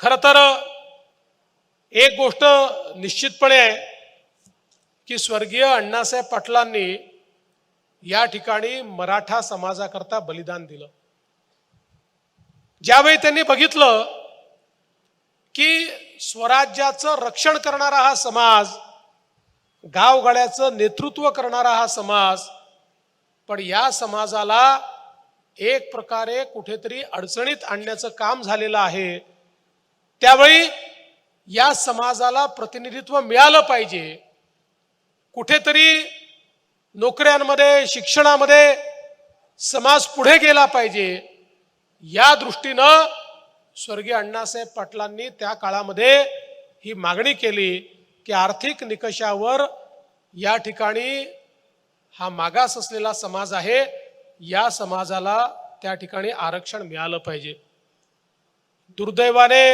खरं तर एक गोष्ट निश्चितपणे आहे की स्वर्गीय अण्णासाहेब पाटलांनी या ठिकाणी मराठा समाजाकरता बलिदान दिलं. ज्यावेळी त्यांनी बघितलं की स्वराज्याचं रक्षण करणारा हा समाज गावगाड्याचं नेतृत्व करणारा हा समाज पण या समाजाला एक प्रकारे कुठेतरी अडचणीत आणण्याचं काम झालेलं आहे त्यावेळी या समाजाला प्रतिनिधित्व मिळालं पाहिजे. कुठेतरी नोकऱ्यांमध्ये शिक्षणामध्ये समाज पुढे गेला पाहिजे. या दृष्टीनं स्वर्गीय अण्णासाहेब पाटलांनी त्या काळामध्ये ही मागणी केली की आर्थिक निकषावर या ठिकाणी हा मागास असलेला समाज आहे या समाजाला त्या ठिकाणी आरक्षण मिळालं पाहिजे. दुर्दैवाने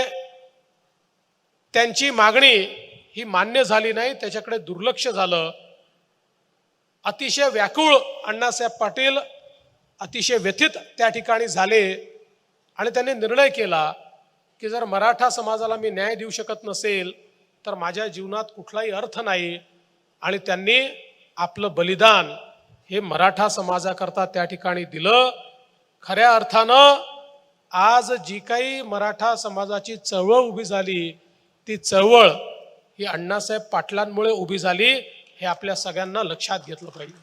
त्यांची मागणी ही मान्य झाली नाही त्याच्याकडे दुर्लक्ष झालं. अतिशय व्याकुळ अण्णासाहेब पाटील अतिशय व्यथित त्या ठिकाणी झाले आणि त्यांनी निर्णय केला की जर मराठा समाजाला मी न्याय देऊ शकत नसेल तर माझ्या जीवनात कुठलाही अर्थ नाही आणि त्यांनी आपलं बलिदान हे मराठा समाजाकरता त्या ठिकाणी दिलं. खऱ्या अर्थानं आज जी काही मराठा समाजाची चळवळ उभी झाली ती चळवळ ही अण्णासाहेब पाटलांमुळे उभी झाली हे आपल्या सगळ्यांना लक्षात घेतलं पाहिजे.